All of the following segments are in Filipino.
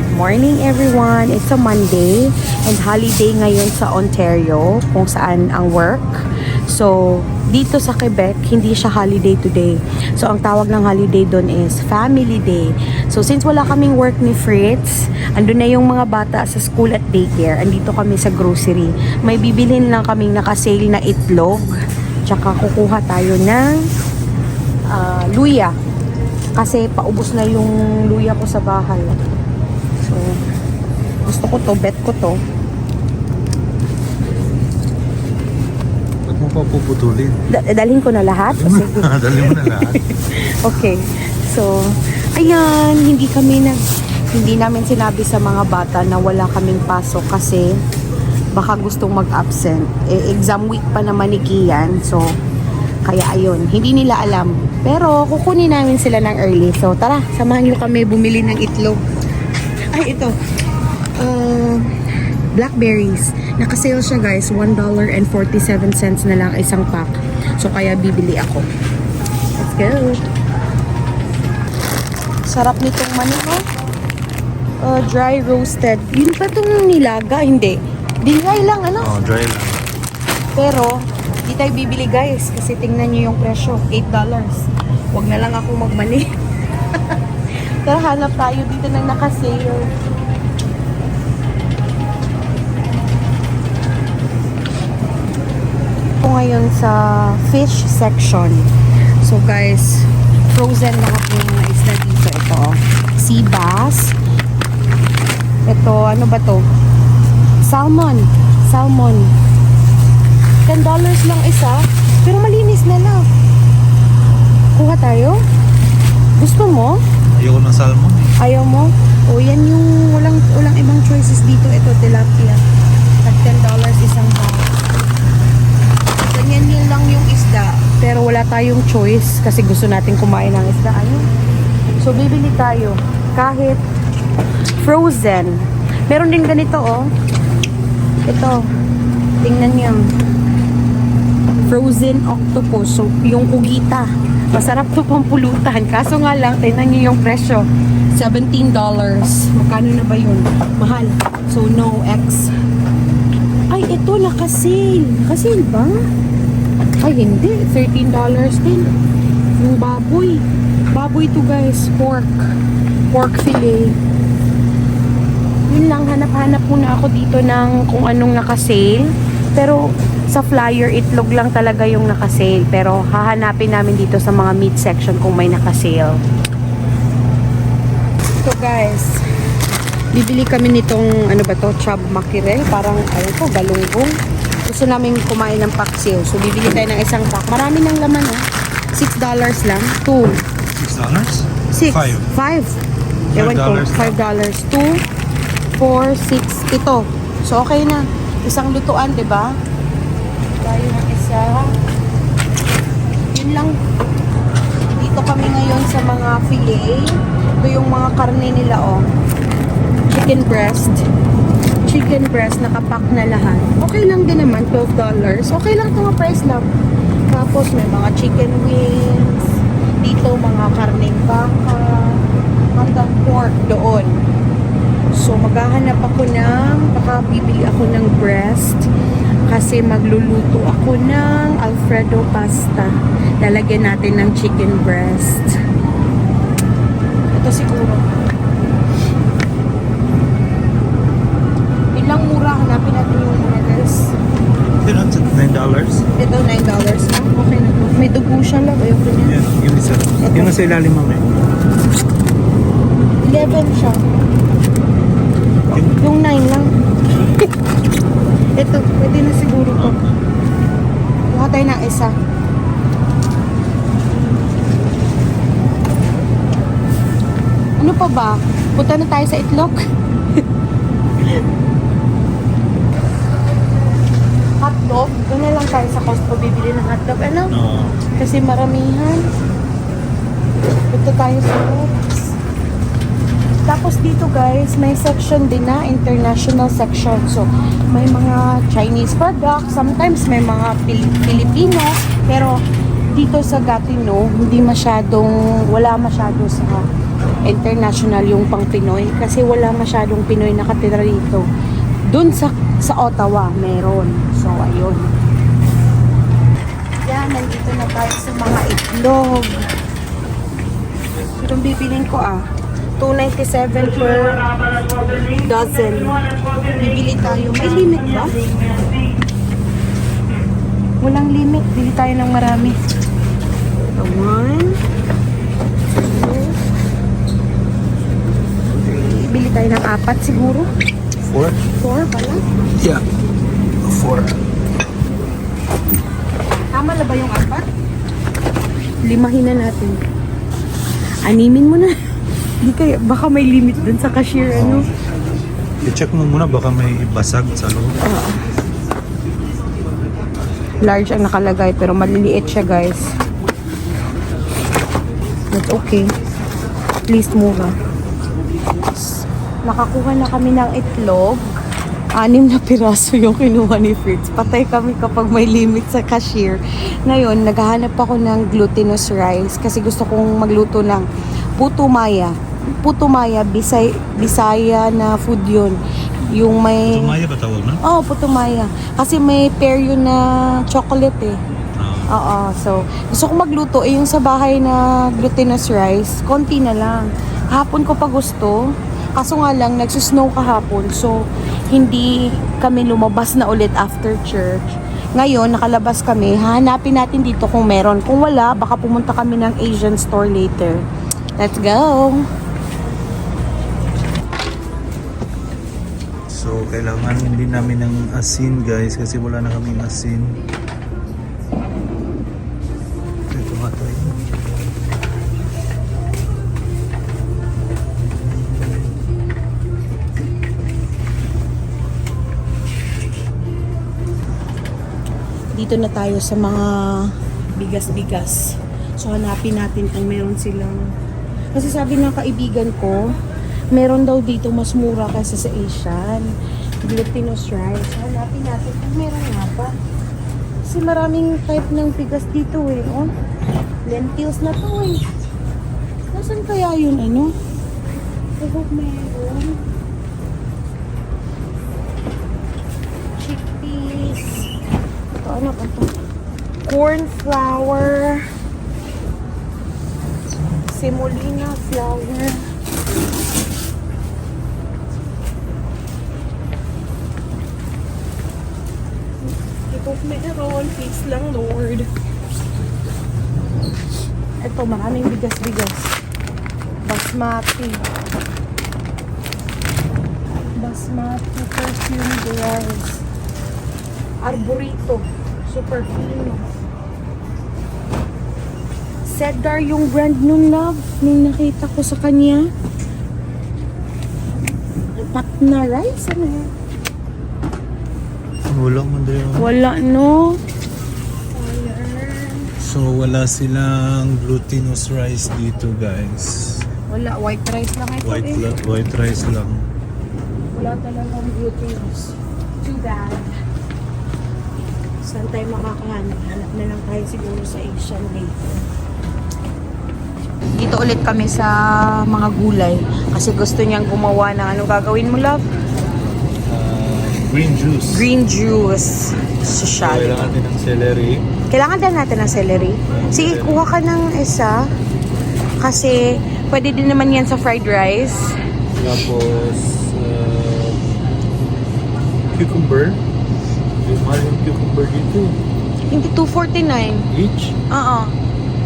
Good morning everyone! It's a Monday and holiday ngayon sa Ontario kung saan ang work. So, dito sa Quebec, hindi siya holiday today. So, ang tawag ng holiday doon is Family Day. So, since wala kaming work ni Fritz, andun na yung mga bata sa school at daycare. Andito kami sa grocery. May bibilhin lang kaming nakasale na itlog. Tsaka kukuha tayo ng ah, luya. Kasi paubos na yung luya ko sa bahay. So, gusto ko to, bet ko to. Ba't mo pa puputulin? Da- dalhin ko na lahat? O, sige. Dali mo na lahat. Okay. So, ayan, hindi kami nag hindi namin sinabi sa mga bata na wala kaming pasok kasi baka gustong mag-absent. Eh, exam week pa naman ni Kian. So, kaya ayun, hindi nila alam. Pero kukunin namin sila ng early. So, tara, samahan nyo kami bumili ng itlog. Ay, ito. Uh, blackberries. Nakasale siya guys. $1.47 na lang isang pack. So, kaya bibili ako. Let's go. Sarap nitong oh. Uh, dry roasted. Yun pa itong nilaga? Hindi. Dry lang, ano? Oh, dry lang. Pero, di tayo bibili guys. Kasi tingnan nyo yung presyo. $8. Huwag na lang akong magmani. Tara, hanap tayo dito ng nakasale. Ako ngayon sa fish section. So guys, frozen na po yung mga isda dito. Ito, sea bass. Ito, ano ba to? Salmon. Salmon. $10 lang isa. Pero malinis na lang. Kuha tayo? Gusto mo? Ayoko ng salmon eh. Ayaw mo? O yan yung walang, walang ibang choices dito. Ito, tilapia. At $10 isang bag. Ganyan yun lang yung isda. Pero wala tayong choice kasi gusto natin kumain ng isda. Ano? So, bibili tayo. Kahit frozen. Meron din ganito, oh. Ito. Tingnan niyo. Frozen octopus. So, yung kugita. Masarap to pampulutan. Kaso nga lang, tingnan niyo yung presyo. $17. Magkano na ba yun? Mahal. So, no X. Ay, ito nakasale. Nakasale ba? Ay, hindi. $13 din. Yung baboy. Baboy to guys. Pork. Pork fillet. Yun lang, hanap-hanap muna ako dito ng kung anong nakasale. Pero sa flyer, itlog lang talaga yung nakasale. Pero hahanapin namin dito sa mga meat section kung may nakasale. So guys, bibili kami nitong ano ba to, chub mackerel. Parang ayun ko, galunggong. Gusto namin kumain ng paksiw. So bibili tayo ng isang pack. Marami ng laman oh. $6 lang. Two. Six dollars? Six. Five. Five. Ewan ko. dollars Five dollars. Two, four, six. Ito. So, okay na. Isang lutuan, di ba? Isa. Yun lang. Dito kami ngayon sa mga filet. Ito yung mga karne nila, oh. Chicken breast. Chicken breast, nakapack na lahat. Okay lang din naman, $12. Okay lang ito price lang. Tapos may mga chicken wings. Dito mga karneng baka. Hanggang pork doon. So maghahanap ako ng, baka bibili ako ng breast. Kasi magluluto ako ng Alfredo pasta. Lalagyan natin ng chicken breast. Ito siguro. Yun lang mura. Hanapin natin yung mga guys. Ito lang, nine dollars. Ito, $9 na. Okay na to. May dugo siya lang. Ayoko niya. Yung isa. Yung nasa ilalim mo, eh. 11 siya. Yung 9 lang. Ito, pwede na siguro to. Kuha tayo ng isa. Ano pa ba? Punta na tayo sa itlog. hotdog. Doon na lang tayo sa Costco bibili ng hotdog. Ano? Oo. Kasi maramihan. Punta tayo sa Roots. Tapos dito guys, may section din na, international section. So, may mga Chinese products, sometimes may mga Pil- Filipino, pero dito sa Gatineau, hindi masyadong, wala masyado sa international yung pang Pinoy kasi wala masyadong Pinoy nakatira dito. Doon sa sa Ottawa meron. So ayun. Yan, nandito na tayo sa mga itlog. Itong bibiling ko ah. 297 per dozen. Bibili tayo. May limit ba? Walang limit. Bili tayo ng marami. So, one. Two. Bili tayo ng apat siguro. Four? Four pala. Yeah. Four. Tama na ba yung apat? Limahin na natin. Animin mo na. Hindi kaya, baka may limit dun sa cashier, ano? I-check mo muna baka may basag sa loob. Large ang nakalagay, pero maliliit siya, guys. That's okay. At least mura. Nakakuha na kami ng itlog. Anim na piraso yung kinuha ni Fritz. Patay kami kapag may limit sa cashier. Ngayon, naghahanap ako ng glutinous rice kasi gusto kong magluto ng puto maya. Puto maya, Bisay, Bisaya na food yun. Yung may... Tumaya ba tawag na? Oo, oh, puto maya. Kasi may pair yun na chocolate eh. Ah. Oo, so gusto ko magluto eh yung sa bahay na glutinous rice, konti na lang. Kahapon ko pa gusto, kaso nga lang nagsusnow kahapon, so hindi kami lumabas na ulit after church. Ngayon, nakalabas kami, hahanapin natin dito kung meron. Kung wala, baka pumunta kami ng Asian store later. Let's go! So, kailangan din namin ng asin guys kasi wala na kaming asin. Dito na tayo sa mga bigas-bigas. So, hanapin natin kung meron silang... Kasi sabi ng kaibigan ko, meron daw dito mas mura kaysa sa Asian. Glutinous rice. Hanapin natin kung meron nga ba. Kasi maraming type ng bigas dito eh. Oh. Lentils na to eh. Nasaan kaya yun ano? I hope meron. Chickpeas. Ito, ano ba ito? Corn flour. Semolina flour. Ito meron. Please lang, Lord. Ito, maraming bigas-bigas. Basmati. Basmati perfumed rice. Arborito. Super fino. Cedar yung brand nun, love. Nung nakita ko sa kanya. Patna rice? Ano yun? Walang man din. Wala, no? So, wala silang glutinous rice dito guys. Wala, white rice lang ito White, eh. la- white rice lang. Wala talagang glutinous. Too bad. Saan tayo makakahanap? Hanap na lang tayo siguro sa Asian later. Dito ulit kami sa mga gulay. Kasi gusto niyang gumawa ng ano gagawin mo, love? Green juice. Green juice. So, Social. kailangan din ng celery. Kailangan din natin ng celery. Sige, kuha ka ng isa. Kasi pwede din naman yan sa fried rice. Tapos, uh, cucumber. Yung mahal yung cucumber dito. Hindi 249. Each. Oo.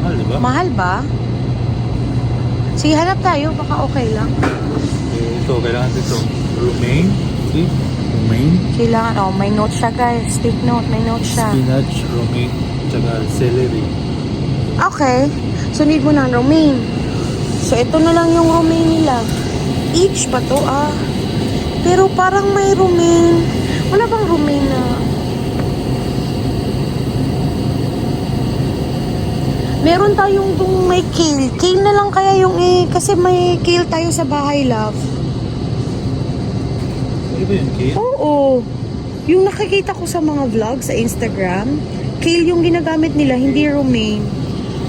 Mahal, di ba? Mahal ba? Sige, hanap tayo. Baka okay lang. Eh, ito, kailangan dito. Romaine. See? Romaine. Kailangan, oh, may note siya guys. Take note, may note siya. Spinach, romaine, tsaka celery. Okay. So, need mo ng romaine. So, ito na lang yung romaine nila. Each pa to, ah. Pero parang may romaine. Wala bang romaine na... Meron tayong dung may kale. Kale na lang kaya yung eh, kasi may kale tayo sa bahay, love. Ba yun, Kate? Oo. Yung nakikita ko sa mga vlog sa Instagram, kale yung ginagamit nila, hindi romaine.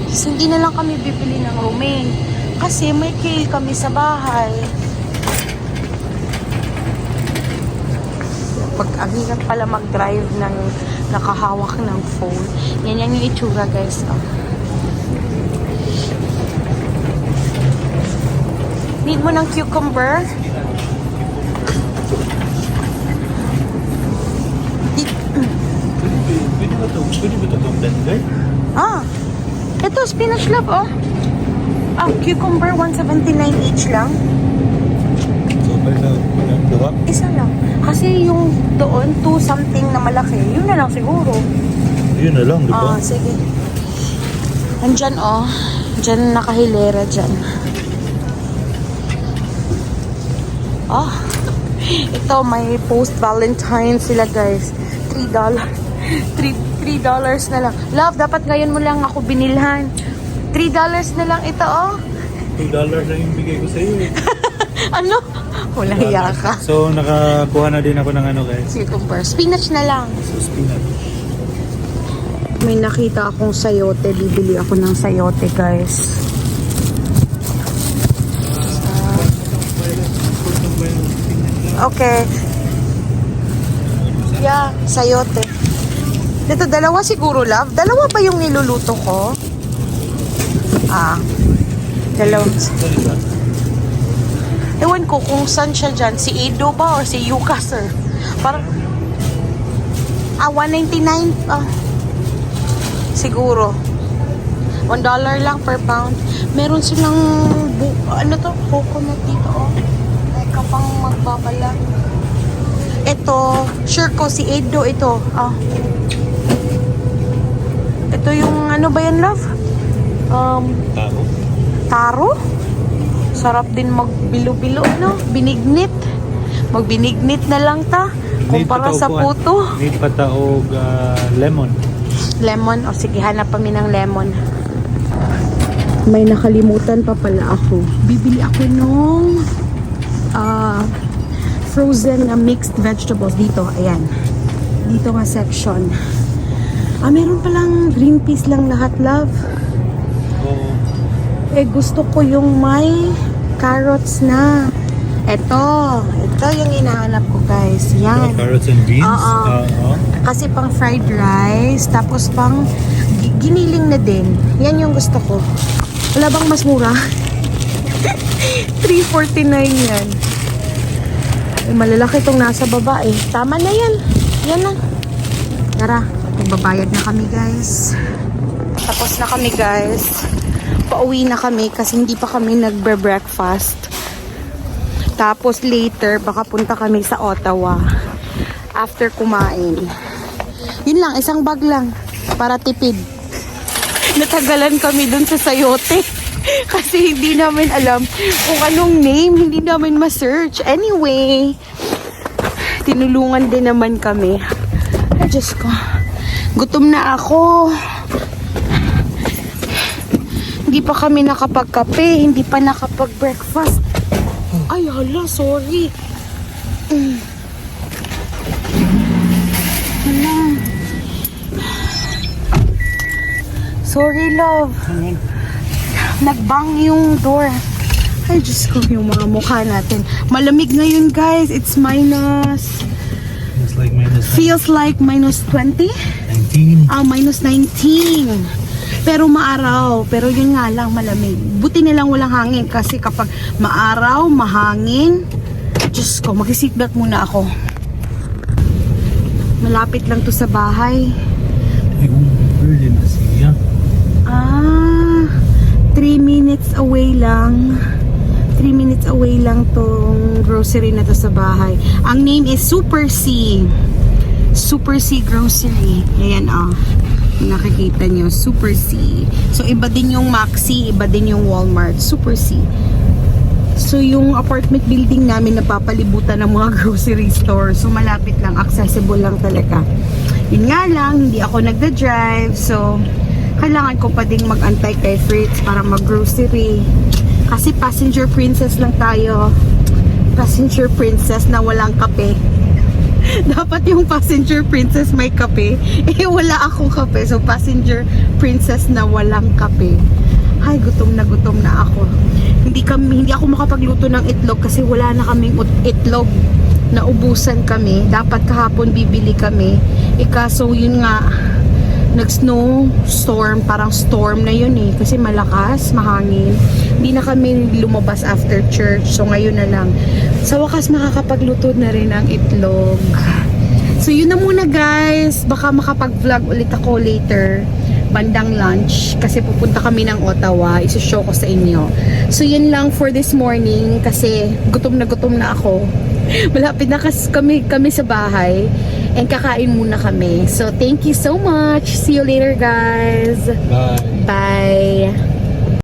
So, hindi na lang kami bibili ng romaine. Kasi may kale kami sa bahay. Pag ang hirap pala mag-drive ng nakahawak ng phone. Yan yan yung itsura guys. Oh. Need mo ng cucumber? Di- Pwede ba ito? Pwede ba ito itong benday? Ah, ito spinach love oh. Ah, cucumber 179 each lang. Duha. Isa lang. Kasi yung doon, 2 something na malaki, yun na lang siguro. Yun na lang, di ba? Ah, sige. Andyan oh. Diyan nakahilera dyan. Oh. Ito, may post-Valentine sila guys. $3. $3, $3 dollars na lang. Love, dapat ngayon mo lang ako binilhan. $3 dollars na lang ito oh. 2 dollars lang yung bigay ko sa iyo. eh. Ano? Wala hiya ka. So, nakakuha na din ako ng ano guys. Cucumber. Spinach na lang. So, spinach. May nakita akong sayote. Bibili ako ng sayote, guys. Okay. Yeah, sayote. Dito, dalawa siguro, love. Dalawa ba yung niluluto ko? Ah. Dalawa. Ewan ko kung saan siya dyan. Si Edo ba or si Yuka, sir? Parang... Ah, 199. Ah. Siguro. One dollar lang per pound. Meron silang bu ano to? Coconut dito oh. Like kapang magbabala. Ito, sure ko si Edo ito. Ah. Ito yung ano ba yan, love? Um, Tao? taro? Sarap din magbilo-bilo, no? Binignit. Magbinignit na lang ta. Kumpara sa puto. Need pataog ah, lemon. Lemon. O sige, hanap kami ng lemon. May nakalimutan pa pala ako. Bibili ako nung ah, frozen na mixed vegetables dito. Ayan. Dito nga section. Ah, meron palang green peas lang lahat, love. Oo. Eh, gusto ko yung may carrots na. Ito. Ito yung hinahanap ko, guys. Yan. carrots and beans? Oo. Oo. Kasi pang fried rice, tapos pang gi- giniling na din. Yan yung gusto ko. Wala bang mas mura? 349 yan. Eh, malalaki itong nasa baba eh. Tama na yan. Yan na. Tara, magbabayad na kami guys. Tapos na kami guys. Pauwi na kami kasi hindi pa kami nagbe-breakfast. Tapos later, baka punta kami sa Ottawa. After kumain. Yun lang, isang bag lang. Para tipid. Natagalan kami dun sa sayote. Kasi hindi namin alam kung anong name. Hindi namin ma-search. Anyway, tinulungan din naman kami. Ay, Diyos ko. Gutom na ako. Hindi pa kami nakapagkape. Hindi pa nakapag-breakfast. Ay, hala, sorry. Mm. Hala. Sorry, love. Nagbang yung door. Ay, Diyos ko, yung mga mukha natin. Malamig ngayon, guys. It's minus... It's like minus Feels like minus 20? 19. Ah, minus 19. Pero maaraw. Pero yun nga lang, malamig. Buti na lang walang hangin. Kasi kapag maaraw, mahangin, Diyos ko, mag-seatbelt muna ako. Malapit lang to sa bahay. Ay, kung virgin na siya. Ah, 3 minutes away lang. 3 minutes away lang tong grocery na to sa bahay. Ang name is Super C. Super C Grocery. Ayan oh. Nakikita nyo, Super C. So, iba din yung Maxi, iba din yung Walmart. Super C. So, yung apartment building namin napapalibutan ng mga grocery store. So, malapit lang, accessible lang talaga. Yun nga lang, hindi ako nagda-drive. So, kailangan ko pa ding mag-antay kay Fritz para mag-grocery. Kasi passenger princess lang tayo. Passenger princess na walang kape. Dapat yung passenger princess may kape. Eh, wala akong kape. So, passenger princess na walang kape. Ay, gutom na gutom na ako. hindi kami hindi ako makapagluto ng itlog kasi wala na kaming itlog naubusan kami dapat kahapon bibili kami ikaso yun nga nag snow storm parang storm na yun eh. Kasi malakas mahangin. Hindi na kami lumabas after church. So ngayon na lang. Sa wakas makakapagluto na rin ang itlog. So yun na muna guys. Baka makapag-vlog ulit ako later. Bandang lunch. Kasi pupunta kami ng Ottawa. Isushow ko sa inyo. So yun lang for this morning. Kasi gutom na gutom na ako. Malapit na kami, kami sa bahay and kakain muna kami. So thank you so much. See you later guys. Bye. bye